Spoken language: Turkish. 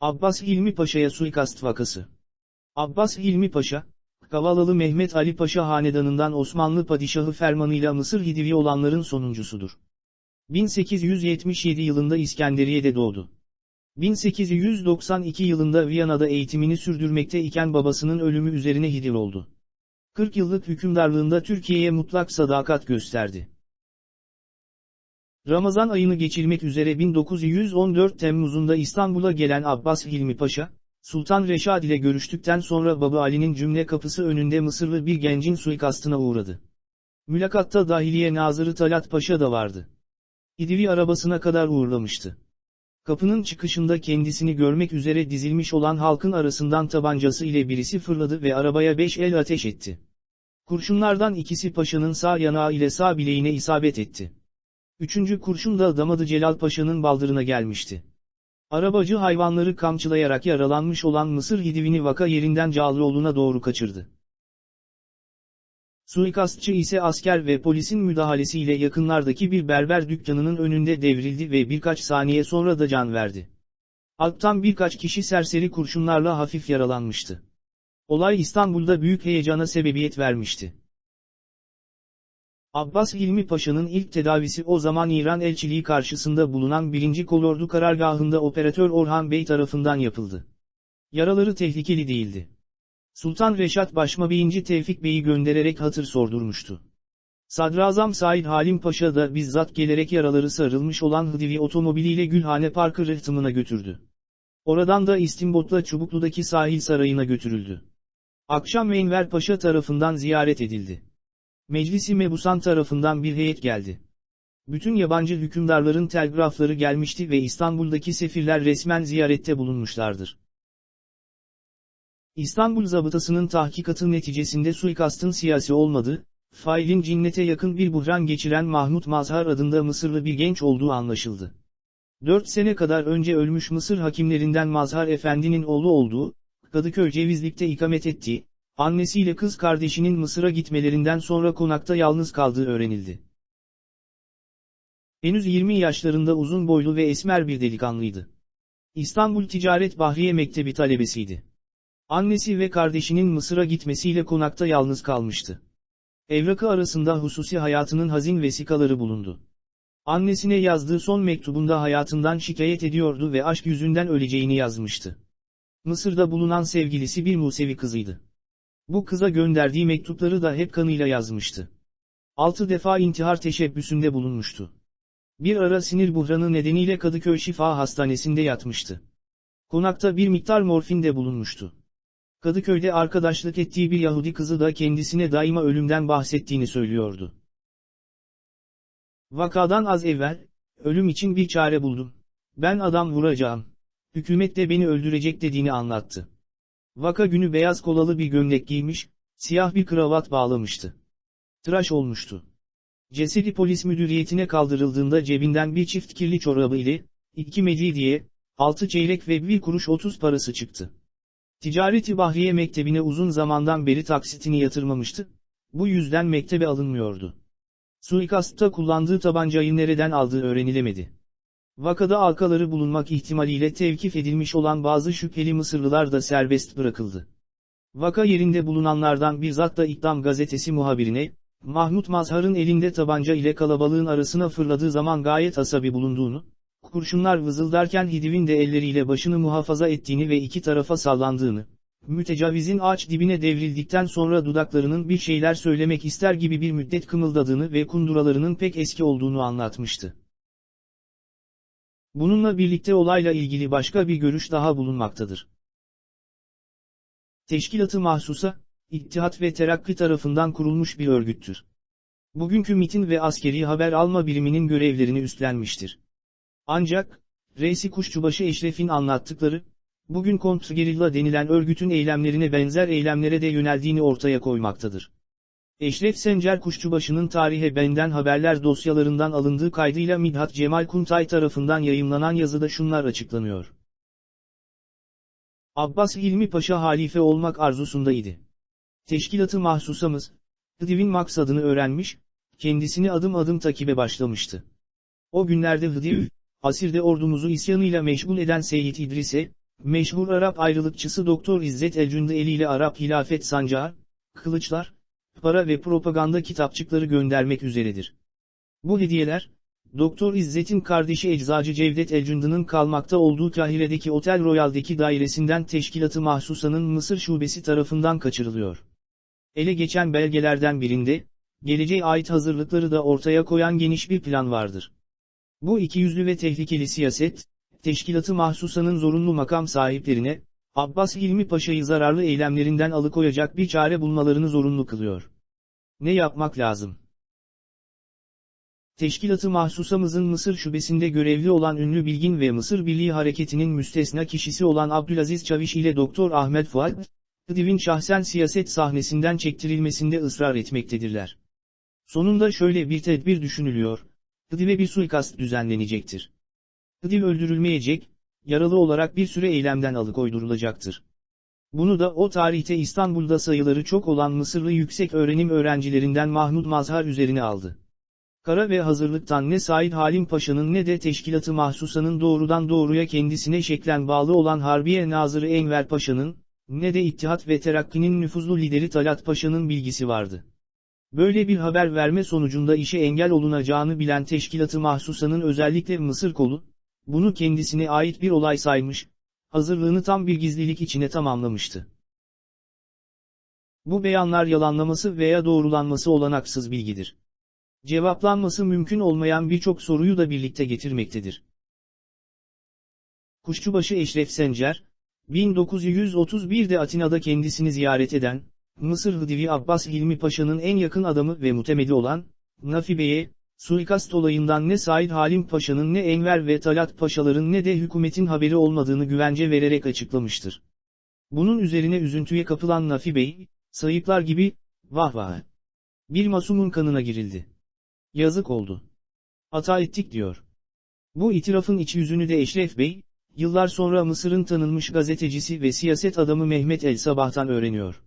Abbas Hilmi Paşa'ya suikast vakası. Abbas Hilmi Paşa, Kavalalı Mehmet Ali Paşa hanedanından Osmanlı padişahı fermanıyla Mısır Hidivi olanların sonuncusudur. 1877 yılında İskenderiye'de doğdu. 1892 yılında Viyana'da eğitimini sürdürmekte iken babasının ölümü üzerine Hidiv oldu. 40 yıllık hükümdarlığında Türkiye'ye mutlak sadakat gösterdi. Ramazan ayını geçirmek üzere 1914 Temmuz'unda İstanbul'a gelen Abbas Hilmi Paşa, Sultan Reşad ile görüştükten sonra Baba Ali'nin cümle kapısı önünde Mısırlı bir gencin suikastına uğradı. Mülakatta Dahiliye Nazırı Talat Paşa da vardı. İdivi arabasına kadar uğurlamıştı. Kapının çıkışında kendisini görmek üzere dizilmiş olan halkın arasından tabancası ile birisi fırladı ve arabaya beş el ateş etti. Kurşunlardan ikisi paşanın sağ yanağı ile sağ bileğine isabet etti. Üçüncü kurşun da damadı Celal Paşa'nın baldırına gelmişti. Arabacı hayvanları kamçılayarak yaralanmış olan Mısır Hidivini vaka yerinden Cağaloğlu'na doğru kaçırdı. Suikastçı ise asker ve polisin müdahalesiyle yakınlardaki bir berber dükkanının önünde devrildi ve birkaç saniye sonra da can verdi. Alttan birkaç kişi serseri kurşunlarla hafif yaralanmıştı. Olay İstanbul'da büyük heyecana sebebiyet vermişti. Abbas Hilmi Paşa'nın ilk tedavisi o zaman İran elçiliği karşısında bulunan 1. Kolordu karargahında operatör Orhan Bey tarafından yapıldı. Yaraları tehlikeli değildi. Sultan Reşat Başma 1. Tevfik Bey'i göndererek hatır sordurmuştu. Sadrazam Said Halim Paşa da bizzat gelerek yaraları sarılmış olan Hıdivi otomobiliyle Gülhane Parkı rıhtımına götürdü. Oradan da İstimbot'la Çubuklu'daki sahil sarayına götürüldü. Akşam Enver Paşa tarafından ziyaret edildi. Meclisi Mebusan tarafından bir heyet geldi. Bütün yabancı hükümdarların telgrafları gelmişti ve İstanbul'daki sefirler resmen ziyarette bulunmuşlardır. İstanbul zabıtasının tahkikatı neticesinde suikastın siyasi olmadı, failin cinnete yakın bir buhran geçiren Mahmut Mazhar adında Mısırlı bir genç olduğu anlaşıldı. Dört sene kadar önce ölmüş Mısır hakimlerinden Mazhar Efendi'nin oğlu olduğu, Kadıköy Cevizlik'te ikamet ettiği, annesiyle kız kardeşinin Mısır'a gitmelerinden sonra konakta yalnız kaldığı öğrenildi. Henüz 20 yaşlarında uzun boylu ve esmer bir delikanlıydı. İstanbul Ticaret Bahriye Mektebi talebesiydi. Annesi ve kardeşinin Mısır'a gitmesiyle konakta yalnız kalmıştı. Evrakı arasında hususi hayatının hazin vesikaları bulundu. Annesine yazdığı son mektubunda hayatından şikayet ediyordu ve aşk yüzünden öleceğini yazmıştı. Mısır'da bulunan sevgilisi bir Musevi kızıydı. Bu kıza gönderdiği mektupları da hep kanıyla yazmıştı. Altı defa intihar teşebbüsünde bulunmuştu. Bir ara sinir buhranı nedeniyle Kadıköy Şifa Hastanesi'nde yatmıştı. Konakta bir miktar morfin de bulunmuştu. Kadıköy'de arkadaşlık ettiği bir Yahudi kızı da kendisine daima ölümden bahsettiğini söylüyordu. Vakadan az evvel, ölüm için bir çare buldum. Ben adam vuracağım. Hükümet de beni öldürecek dediğini anlattı. Vaka günü beyaz kolalı bir gömlek giymiş, siyah bir kravat bağlamıştı. Tıraş olmuştu. Cesedi polis müdüriyetine kaldırıldığında cebinden bir çift kirli çorabı ile, iki medya altı çeyrek ve bir kuruş otuz parası çıktı. Ticareti Bahriye Mektebi'ne uzun zamandan beri taksitini yatırmamıştı, bu yüzden mektebe alınmıyordu. Suikastta kullandığı tabancayı nereden aldığı öğrenilemedi. Vakada alkaları bulunmak ihtimaliyle tevkif edilmiş olan bazı şüpheli Mısırlılar da serbest bırakıldı. Vaka yerinde bulunanlardan bir zat da İktam gazetesi muhabirine, Mahmut Mazhar'ın elinde tabanca ile kalabalığın arasına fırladığı zaman gayet asabi bulunduğunu, kurşunlar vızıldarken Hidiv'in de elleriyle başını muhafaza ettiğini ve iki tarafa sallandığını, mütecavizin ağaç dibine devrildikten sonra dudaklarının bir şeyler söylemek ister gibi bir müddet kımıldadığını ve kunduralarının pek eski olduğunu anlatmıştı. Bununla birlikte olayla ilgili başka bir görüş daha bulunmaktadır. Teşkilatı mahsusa, İttihat ve Terakki tarafından kurulmuş bir örgüttür. Bugünkü MIT'in ve askeri haber alma biriminin görevlerini üstlenmiştir. Ancak, Reisi Kuşçubaşı Eşref'in anlattıkları, bugün kontrgerilla denilen örgütün eylemlerine benzer eylemlere de yöneldiğini ortaya koymaktadır. Eşref Sencer Kuşçubaşı'nın tarihe benden haberler dosyalarından alındığı kaydıyla Midhat Cemal Kuntay tarafından yayımlanan yazıda şunlar açıklanıyor. Abbas Hilmi Paşa halife olmak arzusundaydı. Teşkilatı mahsusamız, Hıdiv'in maksadını öğrenmiş, kendisini adım adım takibe başlamıştı. O günlerde Hıdiv, Asir'de ordumuzu isyanıyla meşgul eden Seyyid İdris'e, meşhur Arap ayrılıkçısı Doktor İzzet Elcündü eliyle Arap hilafet sancağı, kılıçlar, para ve propaganda kitapçıkları göndermek üzeredir. Bu hediyeler, Doktor İzzet'in kardeşi Eczacı Cevdet Elcündü'nün kalmakta olduğu Kahire'deki Otel Royal'deki dairesinden Teşkilatı Mahsusa'nın Mısır şubesi tarafından kaçırılıyor. Ele geçen belgelerden birinde, geleceğe ait hazırlıkları da ortaya koyan geniş bir plan vardır. Bu ikiyüzlü ve tehlikeli siyaset, Teşkilatı Mahsusa'nın zorunlu makam sahiplerine, Abbas Hilmi Paşa'yı zararlı eylemlerinden alıkoyacak bir çare bulmalarını zorunlu kılıyor. Ne yapmak lazım? Teşkilatı mahsusamızın Mısır şubesinde görevli olan ünlü bilgin ve Mısır Birliği Hareketi'nin müstesna kişisi olan Abdülaziz Çaviş ile Doktor Ahmet Fuat, Divin şahsen siyaset sahnesinden çektirilmesinde ısrar etmektedirler. Sonunda şöyle bir tedbir düşünülüyor, Hıdiv'e bir suikast düzenlenecektir. Hıdiv öldürülmeyecek, yaralı olarak bir süre eylemden alıkoydurulacaktır. Bunu da o tarihte İstanbul'da sayıları çok olan Mısırlı yüksek öğrenim öğrencilerinden Mahmud Mazhar üzerine aldı. Kara ve hazırlıktan ne Said Halim Paşa'nın ne de teşkilatı mahsusanın doğrudan doğruya kendisine şeklen bağlı olan Harbiye Nazırı Enver Paşa'nın, ne de İttihat ve Terakki'nin nüfuzlu lideri Talat Paşa'nın bilgisi vardı. Böyle bir haber verme sonucunda işe engel olunacağını bilen teşkilatı mahsusanın özellikle Mısır kolu, bunu kendisine ait bir olay saymış, hazırlığını tam bir gizlilik içine tamamlamıştı. Bu beyanlar yalanlaması veya doğrulanması olanaksız bilgidir. Cevaplanması mümkün olmayan birçok soruyu da birlikte getirmektedir. Kuşçubaşı Eşref Sencer, 1931'de Atina'da kendisini ziyaret eden, Mısır Hıdivi Abbas Hilmi Paşa'nın en yakın adamı ve mutemeli olan, Nafi Bey'e, suikast olayından ne Said Halim Paşa'nın ne Enver ve Talat Paşaların ne de hükümetin haberi olmadığını güvence vererek açıklamıştır. Bunun üzerine üzüntüye kapılan Nafi Bey, sayıklar gibi, vah vah. Bir masumun kanına girildi. Yazık oldu. Hata ettik diyor. Bu itirafın iç yüzünü de Eşref Bey, yıllar sonra Mısır'ın tanınmış gazetecisi ve siyaset adamı Mehmet El Sabah'tan öğreniyor.